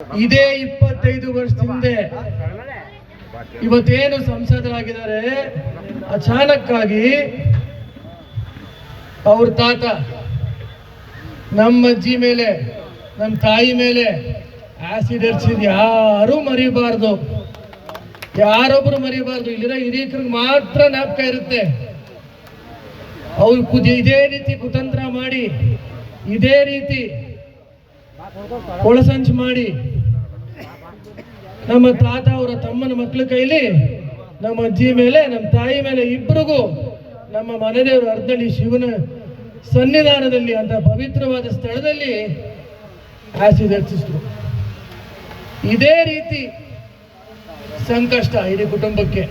ಇದೇ ಇಪ್ಪತ್ತೈದು ವರ್ಷ ಹಿಂದೆ ಇವತ್ತೇನು ಸಂಸದರಾಗಿದ್ದಾರೆ, ಅಚಾನಕ್ಕಾಗಿ ಅವ್ರ ತಾತ, ನಮ್ಮ ಅಜ್ಜಿ ಮೇಲೆ, ನಮ್ಮ ತಾಯಿ ಮೇಲೆ ಆಸಿಡ್ ಹರಿಸಿದ್ ಯಾರೂ ಮರಿಬಾರ್ದು. ಯಾರೊಬ್ರು ಮರಿಬಾರ್ದು. ಇಲ್ಲಿರೋ ಹಿರಿಯಕರಿಗೆ ಮಾತ್ರ ನಾಪಕ ಇರುತ್ತೆ. ಅವ್ರು ಇದೇ ರೀತಿ ಕುತಂತ್ರ ಮಾಡಿ, ಇದೇ ರೀತಿ ಒಳಸಂಚು ಮಾಡಿ. ನಮ್ಮ ತಾತ ಅವರ ತಮ್ಮನ ಮಕ್ಕಳ ಕೈಲಿ ನಮ್ಮ ಅಜ್ಜಿ ಮೇಲೆ, ನಮ್ಮ ತಾಯಿ ಮೇಲೆ ಇಬ್ಬರಿಗೂ ನಮ್ಮ ಮನೆದೇವರು ಅರ್ಧಣಿ ಶಿವನ ಸನ್ನಿಧಾನದಲ್ಲಿ ಅಂತ ಪವಿತ್ರವಾದ ಸ್ಥಳದಲ್ಲಿ ಆಸಿಡ್ ಹೆಚ್ಚಿಸಿದ್ರು ಇದೇ ರೀತಿ ಸಂಕಷ್ಟ ಇಡೀ ಕುಟುಂಬಕ್ಕೆ.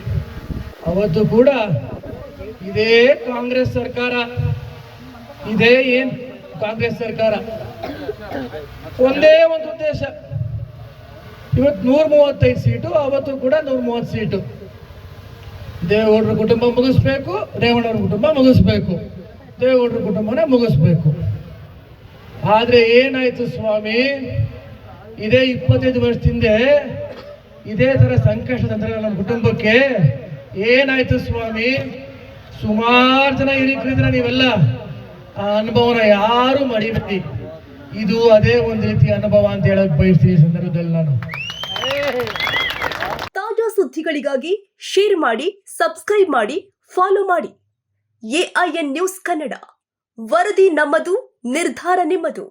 ಅವತ್ತು ಕೂಡ ಇದೇ ಕಾಂಗ್ರೆಸ್ ಸರ್ಕಾರ, ಇದೇ ಏನ್ ಕಾಂಗ್ರೆಸ್ ಸರ್ಕಾರ. ಒಂದೇ ಒಂದು ಉದ್ದೇಶ ಇವತ್ತು ನೂರ ಮೂವತ್ತೈದು ಸೀಟು, ಅವತ್ತು ಕೂಡ ನೂರ ಮೂವತ್ತು ಸೀಟು. ದೇವೇಗೌಡರ ಕುಟುಂಬ ಮುಗಿಸ್ಬೇಕು, ರೇವಣ್ಣವ್ರ ಕುಟುಂಬ ಮುಗಿಸ್ಬೇಕು. ದೇವೇಗೌಡರ ಕುಟುಂಬನೇ ಮುಗಿಸ್ಬೇಕು. ಆದ್ರೆ ಏನಾಯ್ತು ಸ್ವಾಮಿ? ಇದೇ ಇಪ್ಪತ್ತೈದು ವರ್ಷದಿಂದ ಇದೇ ತರ ಸಂಕಷ್ಟ ನಮ್ಮ ಕುಟುಂಬಕ್ಕೆ ಏನಾಯ್ತು ಸ್ವಾಮಿ? ಸುಮಾರು ಜನ ಹಿರಿಕರಿದ್ರೆ ನೀವೆಲ್ಲ. ಆ ಅನುಭವನ ಯಾರು ಮರಿಬೇಡಿ ಇದು ಅದೇ ಒಂದು ರೀತಿಯ ಅನುಭವ ಅಂತ ಹೇಳಕ್ ಬಯಸ್ತೀನಿ ಸಂದರ್ಭದಲ್ಲಿ ನಾನು. ತಾಜಾ ಸುದ್ದಿಗಳಿಗಾಗಿ ಶೇರ್ ಮಾಡಿ ಸಬ್ಸ್ಕ್ರೈಬ್ ಮಾಡಿ ಫಾಲೋ ಮಾಡಿ. ಎಐಎನ್ ನ್ಯೂಸ್ ಕನ್ನಡ ವರದಿ ನಮ್ಮದು, ನಿರ್ಧಾರ ನಿಮ್ಮದು.